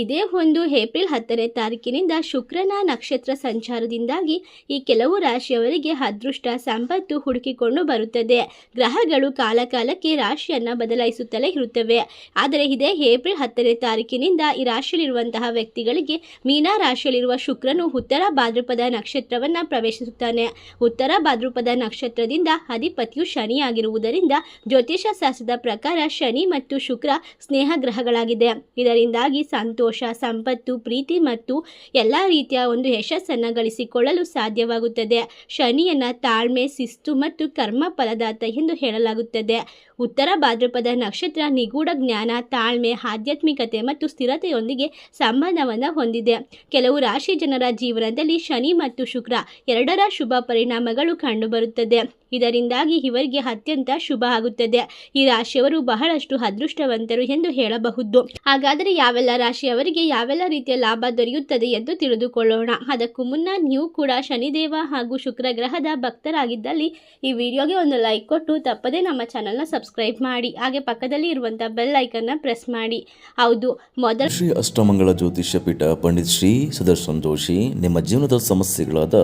ಇದೇ ಒಂದು ಏಪ್ರಿಲ್ ಹತ್ತನೇ ತಾರೀಕಿನಿಂದ ಶುಕ್ರನ ನಕ್ಷತ್ರ ಸಂಚಾರದಿಂದಾಗಿ ಈ ಕೆಲವು ರಾಶಿಯವರಿಗೆ ಅದೃಷ್ಟ ಸಂಪತ್ತು ಹುಡುಕಿಕೊಂಡು ಬರುತ್ತದೆ. ಗ್ರಹಗಳು ಕಾಲಕಾಲಕ್ಕೆ ರಾಶಿಯನ್ನು ಬದಲಾಯಿಸುತ್ತಲೇ ಇರುತ್ತವೆ. ಆದರೆ ಇದೇ ಏಪ್ರಿಲ್ ಹತ್ತನೇ ತಾರೀಕಿನಿಂದ ಈ ರಾಶಿಯಲ್ಲಿರುವಂತಹ ವ್ಯಕ್ತಿಗಳಿಗೆ ಮೀನಾ ರಾಶಿಯಲ್ಲಿರುವ ಶುಕ್ರನು ಉತ್ತರ ಭಾದ್ರಪದ ನಕ್ಷತ್ರವನ್ನು ಪ್ರವೇಶಿಸುತ್ತಾನೆ. ಉತ್ತರ ಭಾದ್ರಪದ ನಕ್ಷತ್ರದಿಂದ ಅಧಿಪತಿಯು ಶನಿಯಾಗಿರುವುದರಿಂದ ಜ್ಯೋತಿಷ ಶಾಸ್ತ್ರದ ಪ್ರಕಾರ ಶನಿ ಮತ್ತು ಶುಕ್ರ ಸ್ನೇಹ ಗ್ರಹಗಳಾಗಿದೆ. ಇದರಿಂದಾಗಿ ಸಂತೋಷ ಸಂಪತ್ತು, ಪ್ರೀತಿ ಮತ್ತು ಎಲ್ಲ ರೀತಿಯ ಒಂದು ಯಶಸ್ಸನ್ನು ಗಳಿಸಿಕೊಳ್ಳಲು ಸಾಧ್ಯವಾಗುತ್ತದೆ. ಶನಿಯನ್ನ ತಾಳ್ಮೆ, ಶಿಸ್ತು ಮತ್ತು ಕರ್ಮ ಫಲದಾತ ಎಂದು ಹೇಳಲಾಗುತ್ತದೆ. ಉತ್ತರ ಭಾದ್ರಪದ ನಕ್ಷತ್ರ ನಿಗೂಢ ಜ್ಞಾನ, ತಾಳ್ಮೆ, ಆಧ್ಯಾತ್ಮಿಕತೆ ಮತ್ತು ಸ್ಥಿರತೆಯೊಂದಿಗೆ ಸಂಬಂಧವನ್ನು ಹೊಂದಿದೆ. ಕೆಲವು ರಾಶಿ ಜನರ ಜೀವನದಲ್ಲಿ ಶನಿ ಮತ್ತು ಶುಕ್ರ ಎರಡರ ಶುಭ ಪರಿಣಾಮಗಳು ಕಂಡುಬರುತ್ತದೆ. ಇದರಿಂದಾಗಿ ಇವರಿಗೆ ಅತ್ಯಂತ ಶುಭ ಆಗುತ್ತದೆ. ಈ ರಾಶಿಯವರು ಬಹಳಷ್ಟು ಅದೃಷ್ಟವಂತರು ಎಂದು ಹೇಳಬಹುದು. ಹಾಗಾದರೆ ಯಾವೆಲ್ಲ ರಾಶಿಯವರಿಗೆ ಯಾವೆಲ್ಲ ರೀತಿಯ ಲಾಭ ದೊರೆಯುತ್ತದೆ ಎಂದು ತಿಳಿದುಕೊಳ್ಳೋಣ. ಅದಕ್ಕೂ ಮುನ್ನ ನೀವು ಕೂಡ ಶನಿದೇವ ಹಾಗೂ ಶುಕ್ರ ಗ್ರಹದ ಭಕ್ತರಾಗಿದ್ದಲ್ಲಿ ಈ ವಿಡಿಯೋಗೆ ಒಂದು ಲೈಕ್ ಕೊಟ್ಟು ತಪ್ಪದೇ ನಮ್ಮ ಚಾನಲ್ನ ಸಬ್ಸ್ಕ್ರೈಬ್ ಮಾಡಿ. ಹಾಗೆ ಪಕ್ಕದಲ್ಲಿ ಇರುವಂಥ ಬೆಲ್ ಐಕನ್ನ ಪ್ರೆಸ್ ಮಾಡಿ. ಹೌದು, ಮೊದಲ ಶ್ರೀ ಅಷ್ಟಮಂಗಳ ಜ್ಯೋತಿಷ್ಯ ಪೀಠ ಪಂಡಿತ್ ಶ್ರೀ ಸುದರ್ಶನ್ ಜೋಶಿ ನಿಮ್ಮ ಜೀವನದ ಸಮಸ್ಯೆಗಳಾದ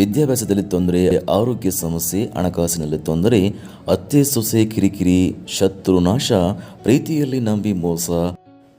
ವಿದ್ಯಾಭ್ಯಾಸದಲ್ಲಿ ತೊಂದರೆ, ಆರೋಗ್ಯ ಸಮಸ್ಯೆ, ಹಣಕಾಸಿನಲ್ಲಿ ತೊಂದರೆ, ಅತ್ತೆ ಸೊಸೆ ಕಿರಿಕಿರಿ, ಶತ್ರು ನಾಶ, ಪ್ರೀತಿಯಲ್ಲಿ ನಂಬಿ ಮೋಸ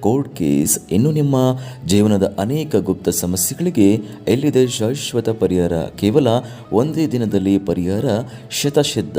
ಕೋರ್ಟ್ ಕೇಸ್ ಇನ್ನು ನಿಮ್ಮ ಜೀವನದ ಅನೇಕ ಗುಪ್ತ ಸಮಸ್ಯೆಗಳಿಗೆ ಎಲ್ಲಿದೆ ಶಾಶ್ವತ ಪರಿಹಾರ? ಕೇವಲ ಒಂದೇ ದಿನದಲ್ಲಿ ಪರಿಹಾರ? ಶತಸಿದ್ಧ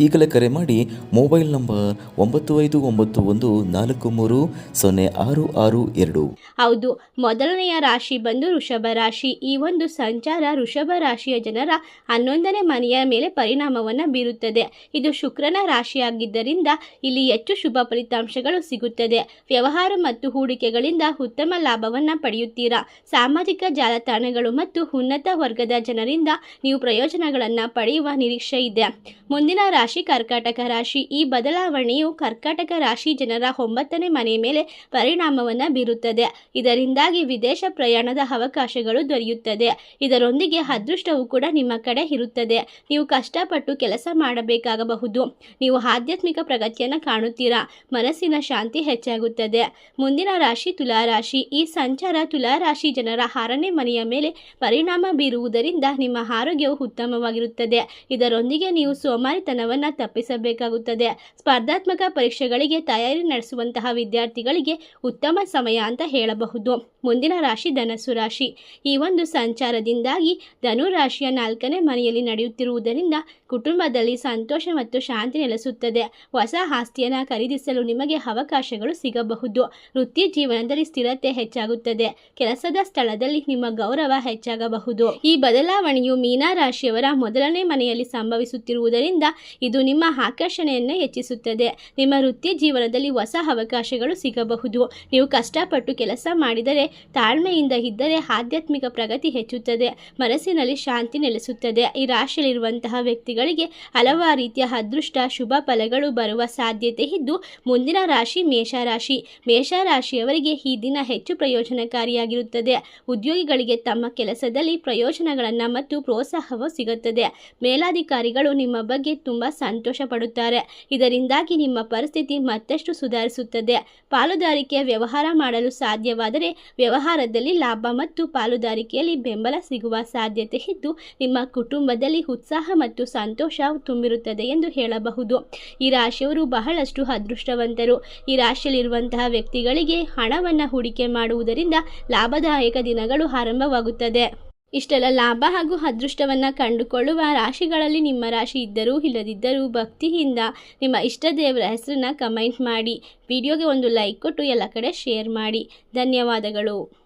ಈಗಲೇ ಕರೆ ಮಾಡಿ ಮೊಬೈಲ್ ನಂಬರ್ ಒಂಬತ್ತು ಐದು ಒಂಬತ್ತು ಒಂದು ನಾಲ್ಕು ಮೂರು ಸೊನ್ನೆ ಆರು ಆರು ಎರಡು. ಹೌದು, ಮೊದಲನೆಯ ರಾಶಿ ಬಂದು ವೃಷಭ ರಾಶಿ. ಈ ಒಂದು ಸಂಚಾರ ವೃಷಭ ರಾಶಿಯ ಜನರ ಹನ್ನೊಂದನೇ ಮನೆಯ ಮೇಲೆ ಪರಿಣಾಮವನ್ನು ಬೀರುತ್ತದೆ. ಇದು ಶುಕ್ರನ ರಾಶಿಯಾಗಿದ್ದರಿಂದ ಇಲ್ಲಿ ಹೆಚ್ಚು ಶುಭ ಫಲಿತಾಂಶಗಳು ಸಿಗುತ್ತದೆ. ವ್ಯವಹಾರ ಮತ್ತು ಹೂಡಿಕೆಗಳಿಂದ ಉತ್ತಮ ಲಾಭವನ್ನು ಪಡೆಯುತ್ತೀರಾ? ಸಾಮಾಜಿಕ ಜಾಲತಾಣಗಳು ಮತ್ತು ಉನ್ನತ ವರ್ಗದ ಜನರಿಂದ ನೀವು ಪ್ರಯೋಜನಗಳನ್ನು ಪಡೆಯುವ ನಿರೀಕ್ಷೆ ಇದೆ. ಮುಂದಿನ ರಾಶಿ ಕರ್ಕಾಟಕ ರಾಶಿ. ಈ ಬದಲಾವಣೆಯು ಕರ್ಕಾಟಕ ರಾಶಿ ಜನರ ಒಂಬತ್ತನೇ ಮನೆಯ ಮೇಲೆ ಪರಿಣಾಮವನ್ನು ಬೀರುತ್ತದೆ. ಇದರಿಂದಾಗಿ ವಿದೇಶ ಪ್ರಯಾಣದ ಅವಕಾಶಗಳು ದೊರೆಯುತ್ತದೆ. ಇದರೊಂದಿಗೆ ಅದೃಷ್ಟವೂ ಕೂಡ ನಿಮ್ಮ ಕಡೆ ಇರುತ್ತದೆ. ನೀವು ಕಷ್ಟಪಟ್ಟು ಕೆಲಸ ಮಾಡಬೇಕಾಗಬಹುದು. ನೀವು ಆಧ್ಯಾತ್ಮಿಕ ಪ್ರಗತಿಯನ್ನು ಕಾಣುತ್ತೀರಾ? ಮನಸ್ಸಿನ ಶಾಂತಿ ಹೆಚ್ಚಾಗುತ್ತದೆ. ಮುಂದಿನ ರಾಶಿ ತುಲಾರಾಶಿ ಈ ಸಂಚಾರ ತುಲಾರಾಶಿ ಜನರ ಆರನೇ ಮನೆಯ ಮೇಲೆ ಪರಿಣಾಮ ಬೀರುವುದರಿಂದ ನಿಮ್ಮ ಆರೋಗ್ಯವು ಉತ್ತಮವಾಗಿರುತ್ತದೆ. ಇದರೊಂದಿಗೆ ನೀವು ಸೋಮಾರಿತನವನ್ನು ತಪ್ಪಿಸಬೇಕಾಗುತ್ತದೆ. ಸ್ಪರ್ಧಾತ್ಮಕ ಪರೀಕ್ಷೆಗಳಿಗೆ ತಯಾರಿ ನಡೆಸುವಂತಹ ವಿದ್ಯಾರ್ಥಿಗಳಿಗೆ ಉತ್ತಮ ಸಮಯ ಅಂತ ಹೇಳಬಹುದು. ಮುಂದಿನ ರಾಶಿ ಧನಸ್ಸು ರಾಶಿ. ಈ ಒಂದು ಸಂಚಾರದಿಂದಾಗಿ ಧನು ರಾಶಿಯ ನಾಲ್ಕನೇ ಮನೆಯಲ್ಲಿ ನಡೆಯುತ್ತಿರುವುದರಿಂದ ಕುಟುಂಬದಲ್ಲಿ ಸಂತೋಷ ಮತ್ತು ಶಾಂತಿ ನೆಲೆಸುತ್ತದೆ. ಹೊಸ ಆಸ್ತಿಯನ್ನು ಖರೀದಿಸಲು ನಿಮಗೆ ಅವಕಾಶಗಳು ಸಿಗಬಹುದು. ವೃತ್ತಿ ಜೀವನದಲ್ಲಿ ಸ್ಥಿರತೆ ಹೆಚ್ಚಾಗುತ್ತದೆ. ಕೆಲಸದ ಸ್ಥಳದಲ್ಲಿ ನಿಮ್ಮ ಗೌರವ ಹೆಚ್ಚಾಗಬಹುದು. ಈ ಬದಲಾವಣೆಯು ಮೀನಾ ರಾಶಿಯವರ ಮೊದಲನೇ ಮನೆಯಲ್ಲಿ ಸಂಭವಿಸುತ್ತಿರುವುದರಿಂದ ಇದು ನಿಮ್ಮ ಆಕರ್ಷಣೆಯನ್ನು ಹೆಚ್ಚಿಸುತ್ತದೆ. ನಿಮ್ಮ ವೃತ್ತಿ ಜೀವನದಲ್ಲಿ ಹೊಸ ಅವಕಾಶಗಳು ಸಿಗಬಹುದು. ನೀವು ಕಷ್ಟಪಟ್ಟು ಕೆಲಸ ಮಾಡಿದರೆ ತಾಳ್ಮೆಯಿಂದ ಇದ್ದರೆ ಆಧ್ಯಾತ್ಮಿಕ ಪ್ರಗತಿ ಹೆಚ್ಚುತ್ತದೆ. ಮನಸ್ಸಿನಲ್ಲಿ ಶಾಂತಿ ನೆಲೆಸುತ್ತದೆ. ಈ ರಾಶಿಯಲ್ಲಿರುವಂತಹ ವ್ಯಕ್ತಿಗಳಿಗೆ ಹಲವಾರು ರೀತಿಯ ಅದೃಷ್ಟ, ಶುಭ ಫಲಗಳು ಬರುವ ಸಾಧ್ಯತೆ ಇದ್ದು, ಮುಂದಿನ ರಾಶಿ ಮೇಷರಾಶಿ. ಮೇಷರಾಶಿಯವರಿಗೆ ಈ ದಿನ ಹೆಚ್ಚು ಪ್ರಯೋಜನಕಾರಿಯಾಗಿರುತ್ತದೆ. ಉದ್ಯೋಗಿಗಳಿಗೆ ತಮ್ಮ ಕೆಲಸದಲ್ಲಿ ಪ್ರಯೋಜನಗಳನ್ನು ಮತ್ತು ಪ್ರೋತ್ಸಾಹವು ಸಿಗುತ್ತದೆ. ಮೇಲಾಧಿಕಾರಿಗಳು ನಿಮ್ಮ ಬಗ್ಗೆ ತುಂಬ ಸಂತೋಷ ಪಡುತ್ತಾರೆ ಇದರಿಂದಾಗಿ ನಿಮ್ಮ ಪರಿಸ್ಥಿತಿ ಮತ್ತಷ್ಟು ಸುಧಾರಿಸುತ್ತದೆ. ಪಾಲುದಾರಿಕೆ ವ್ಯವಹಾರ ಮಾಡಲು ಸಾಧ್ಯವಾದರೆ ವ್ಯವಹಾರದಲ್ಲಿ ಲಾಭ ಮತ್ತು ಪಾಲುದಾರಿಕೆಯಲ್ಲಿ ಬೆಂಬಲ ಸಿಗುವ ಸಾಧ್ಯತೆ ಇದ್ದು, ನಿಮ್ಮ ಕುಟುಂಬದಲ್ಲಿ ಉತ್ಸಾಹ ಮತ್ತು ಸಂತೋಷ ತುಂಬಿರುತ್ತದೆ ಎಂದು ಹೇಳಬಹುದು. ಈ ರಾಶಿಯವರು ಬಹಳಷ್ಟು ಅದೃಷ್ಟವಂತರು. ಈ ರಾಶಿಯಲ್ಲಿರುವಂತಹ ವ್ಯಕ್ತಿಗಳಿಗೆ ಹಣವನ್ನು ಹೂಡಿಕೆ ಮಾಡುವುದರಿಂದ ಲಾಭದಾಯಕ ದಿನಗಳು ಆರಂಭವಾಗುತ್ತದೆ. ಇಷ್ಟೆಲ್ಲ ಲಾಭ ಹಾಗೂ ಅದೃಷ್ಟವನ್ನು ಕಂಡುಕೊಳ್ಳುವ ರಾಶಿಗಳಲ್ಲಿ ನಿಮ್ಮ ರಾಶಿ ಇದ್ದರೂ ಇಲ್ಲದಿದ್ದರೂ ಭಕ್ತಿಯಿಂದ ನಿಮ್ಮ ಇಷ್ಟ ದೇವರ ಹೆಸರನ್ನ ಕಮೆಂಟ್ ಮಾಡಿ. ವಿಡಿಯೋಗೆ ಒಂದು ಲೈಕ್ ಕೊಟ್ಟು ಎಲ್ಲ ಕಡೆ ಶೇರ್ ಮಾಡಿ. ಧನ್ಯವಾದಗಳು.